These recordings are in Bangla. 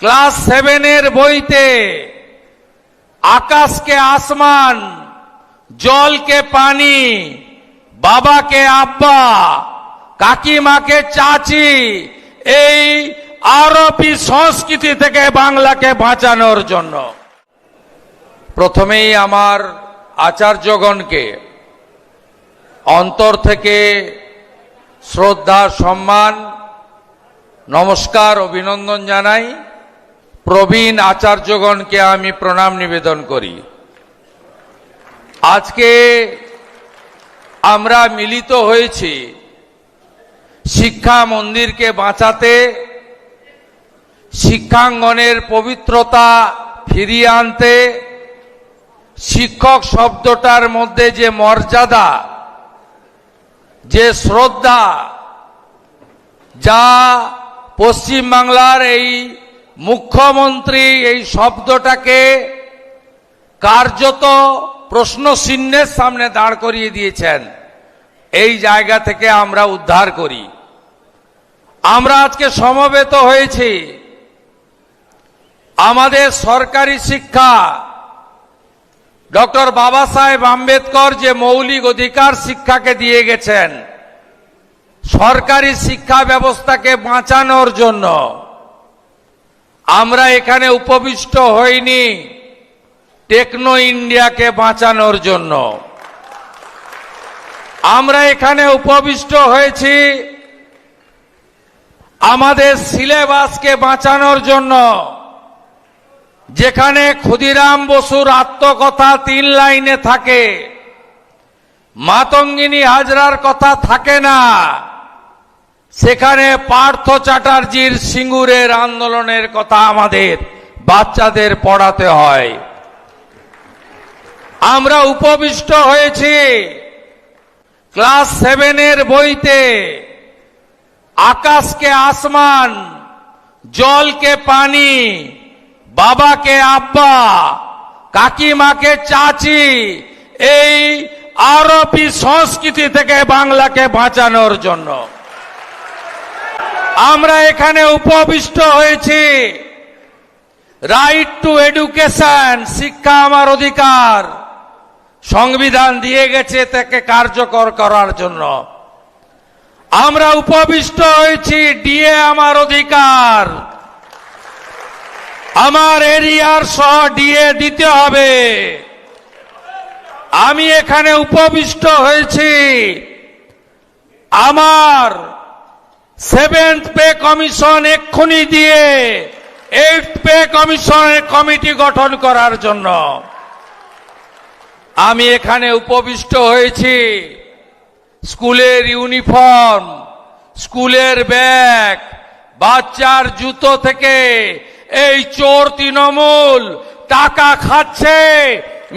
ক্লাস সেভেনের বইতে আকাশকে আসমান, জলকে পানি, বাবাকে আব্বা, কাকিমাকে চাচি, এই আরবি সংস্কৃতি থেকে বাংলাকে বাঁচানোর জন্য। প্রথমেই আমার আচার্যগণকে অন্তর থেকে শ্রদ্ধা, সম্মান, নমস্কার, অভিনন্দন জানাই। প্রবীণ আচার্যগণকে আমি প্রণাম নিবেদন করি। আজকে আমরা মিলিত হয়েছি শিক্ষা মন্দিরকে বাঁচাতে, শিক্ষাঙ্গনের পবিত্রতা ফিরিয়ে আনতে, শিক্ষক শব্দটার মধ্যে যে মর্যাদা, যে শ্রদ্ধা, যা পশ্চিমবাংলার এই মুখ্যমন্ত্রী এই শব্দটাকে কার্যত প্রশ্ন চিহ্নের সামনে দাঁড় করিয়ে দিয়েছেন। এই জায়গা থেকে আমরা উদ্ধার করি। আমরা আজকে সমবেত হয়েছি। আমাদের সরকারি শিক্ষা, ডক্টর বাবা সাহেব আম্বেদকর যে মৌলিক অধিকার শিক্ষাকে দিয়ে গেছেন, সরকারি শিক্ষা ব্যবস্থাকে বাঁচানোর জন্য আমরা এখানে উপবিষ্ট হইনি টেকনো ইন্ডিয়াকে বাঁচানোর জন্য। আমরা এখানে উপবিষ্ট হয়েছি আমাদের সিলেবাসকে বাঁচানোর জন্য, যেখানে ক্ষুদিরাম বসুর আত্মকথা তিন লাইনে থাকে, মাতঙ্গিনী হাজরার কথা থাকে না। সেখানে পার্থ চ্যাটার্জির সিঙ্গুরের আন্দোলনের কথা আমাদের বাচ্চাদের পড়াতে হয়। আমরা উপবিষ্ট হয়েছি ক্লাস সেভেনের বইতে। আকাশকে আসমান, জলকে পানি, বাবাকে আব্বা, কাকিমাকে চাচি, এই আরবি সংস্কৃতি থেকে বাংলাকে বাঁচানোর জন্য। আমরা এখানে উপবিষ্ট হয়েছি। রাইট টু এডুকেশন শিক্ষা আমার অধিকার। সংবিধান দিয়ে গেছে তাকে কার্যকর করার জন্য। আমরা উপবিষ্ট হয়েছি, ডিএ আমার অধিকার। আমার এরিয়ার সহ ডিএ দিতে হবে। আমি এখানে উপবিষ্ট হয়েছি। আমার সেভেন্থ পে কমিশন এক্ষুনি দিয়ে এইট পে কমিশনের কমিটি গঠন করার জন্য। আমি এখানে উপবিষ্ট হয়েছি। স্কুলের ইউনিফর্ম, স্কুলের ব্যাগ, বাচ্চার জুতো থেকে এই চোর তৃণমূল টাকা খাচ্ছে,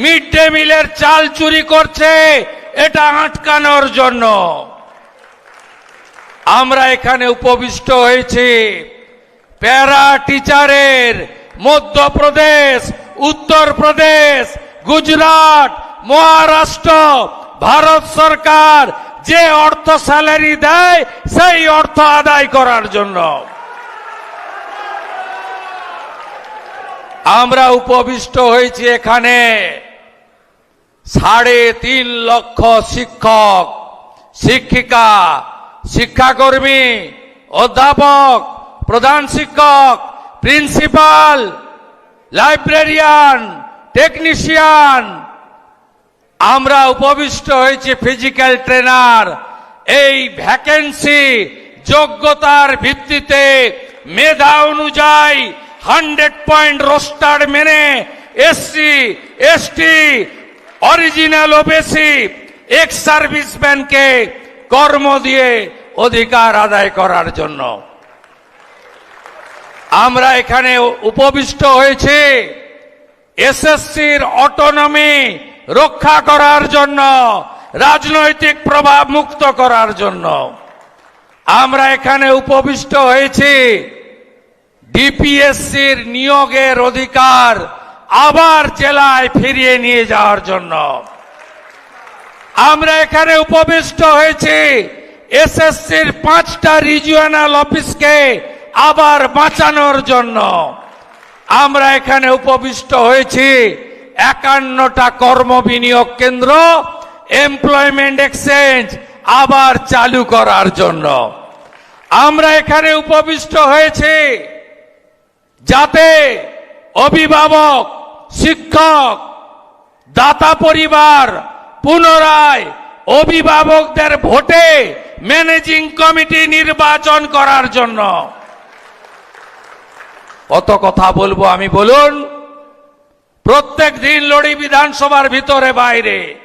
মিড ডে মিলের চাল চুরি করছে, এটা আটকানোর জন্য। আমরা এখানে উপবিষ্ট হয়েছি প্যারা টিচারের মধ্যপ্রদেশ, উত্তরপ্রদেশ, গুজরাট, মহারাষ্ট্র, ভারত সরকার যে অর্থ স্যালারি দেয় সেই অর্থ আদায় করার জন্য। আমরা উপবিষ্ট হয়েছি এখানে সাড়ে তিন লক্ষ শিক্ষক, শিক্ষিকা শিক্ষাকর্মী, অধ্যাপক, প্রধান শিক্ষক, প্রিন্সিপাল, লাইব্রেরিয়ান, টেকনিশিয়ান। আমরা উপবিষ্ট হয়েছি ফিজিক্যাল ট্রেনার। এই ভ্যাকেন্সি যোগ্যতার ভিত্তিতে মেধা অনুযায়ী হান্ড্রেড পয়েন্ট রোস্টার মেনে SC, ST, original OBC ex service সার্ভিসম্যানকে কর্ম দিয়ে অধিকার আদায় করার জন্য। আমরা এখানে উপবিষ্ট হয়েছি এসএসসির অটোনমি রক্ষা করার জন্য, রাজনৈতিক প্রভাব মুক্ত করার জন্য। আমরা এখানে উপবিষ্ট হয়েছি ডিপিএসসির নিয়োগের অধিকার আবার জেলায় ফিরিয়ে নিয়ে যাওয়ার জন্য। আমরা এখানে উপবিষ্ট হয়েছি। এসএসসির পাঁচটা রিজিওনাল অফিসকে আবার বাঁচানোর জন্য। আমরা এখানে উপবিষ্ট হয়েছি। একান্নটা কর্ম বিনিয়োগ কেন্দ্র এমপ্লয়মেন্ট এক্সচেঞ্জ আবার চালু করার জন্য। আমরা এখানে উপবিষ্ট হয়েছি যাতে অভিভাবক, শিক্ষক, দাতা পরিবার পুনরায় অভিভাবকদের ভোটে ম্যানেজিং কমিটি নির্বাচন করার জন্য। কত কথা বলব আমি, বলুন? প্রত্যেক দিন লড়ি বিধানসভার ভিতরে বাইরে।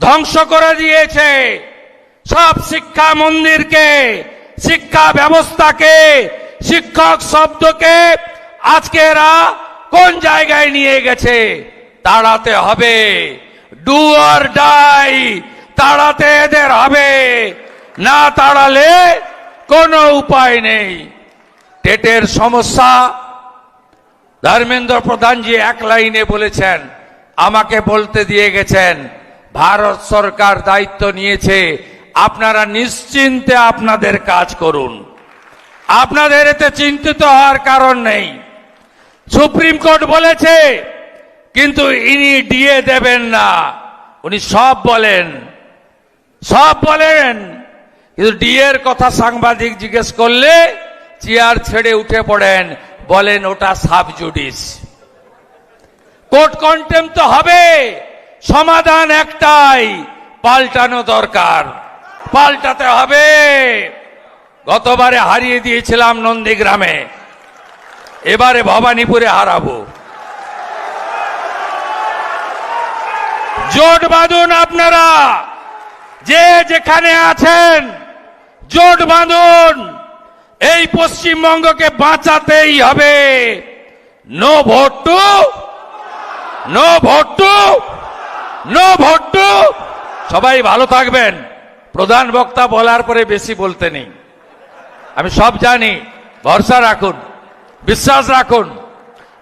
ধ্বংস করে দিয়েছে সব শিক্ষা মন্দিরকে, শিক্ষা ব্যবস্থাকে, শিক্ষক শব্দকে। আজকে এরা কোন জায়গায় নিয়ে গেছে? তাড়াতে হবে। ডু আর ডাই তাড়াতে এদের হবে। না তাড়ালে কোনো উপায় নেই। টেটের সমস্যা। ধর্মেন্দ্র প্রধানজি এক লাইনে বলেছেন, আমাকে বলতে দিয়ে গেছেন, ভারত সরকার দায়িত্ব নিয়েছে, আপনারা নিশ্চিন্তে আপনাদের কাজ করুন। আপনাদের এতে চিন্তিত হওয়ার কারণ নেই। সুপ্রিম কোর্ট বলেছে কিন্তু ইনি ডিএ দেবেন না। উনি সব বলেন। সব বলেন। কিন্তু ডিএর কথা সাংবাদিক জিজ্ঞেস করলে চেয়ার ছেড়ে উঠে পড়েন, বলেন ওটা সাবজুডিস কোর্ট কন্টেম তো হবে, সমাধান একটাই, পাল্টানো দরকার। পাল্টাতে হবে। গতবারে হারিয়ে দিয়েছিলাম নন্দীগ্রামে। এবারে ভবানীপুরে হারাবো। জোট বাঁধুন আপনারা। যে যেখানে আছেন, জোট বাঁধুন। এই পশ্চিমবঙ্গকে বাঁচাতেই হবে। No vote no vote no vote সবাই ভালো থাকবেন। প্রধান বক্তা বলার পরে বেশি বলতে নেই। আমি সব জানি। ভরসা রাখুন। বিশ্বাস রাখুন।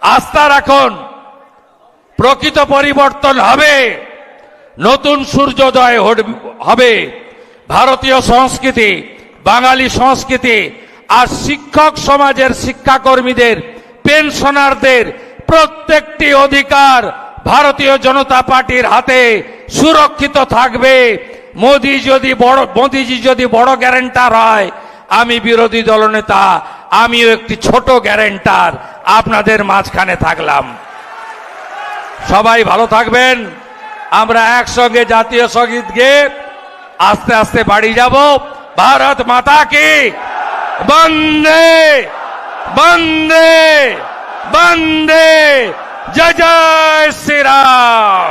আস্থা রাখুন। প্রকৃত পরিবর্তন হবে। নতুন সূর্যোদয় হবে। ভারতীয় সংস্কৃতি, বাঙালি সংস্কৃতি আর শিক্ষক সমাজের শিক্ষাকর্মীদের, পেনশনারদের প্রত্যেকটি অধিকার ভারতীয় জনতা পার্টির হাতে সুরক্ষিত থাকবে। মোদি যদি বড়, মোদিজি যদি বড় গ্যারেন্টার হয়, আমি বিরোধী দলনেতা আমিও একটি ছোট গ্যারেন্টার আপনাদের মাঝখানে থাকলাম। সবাই ভালো থাকবেন। আমরা একসঙ্গে জাতীয় সংগীত গেয়ে আস্তে আস্তে বাড়ি যাব। ভারত মাতা কি? বন্দে বন্দে বন্দে। জয় জয় শ্রীরাম।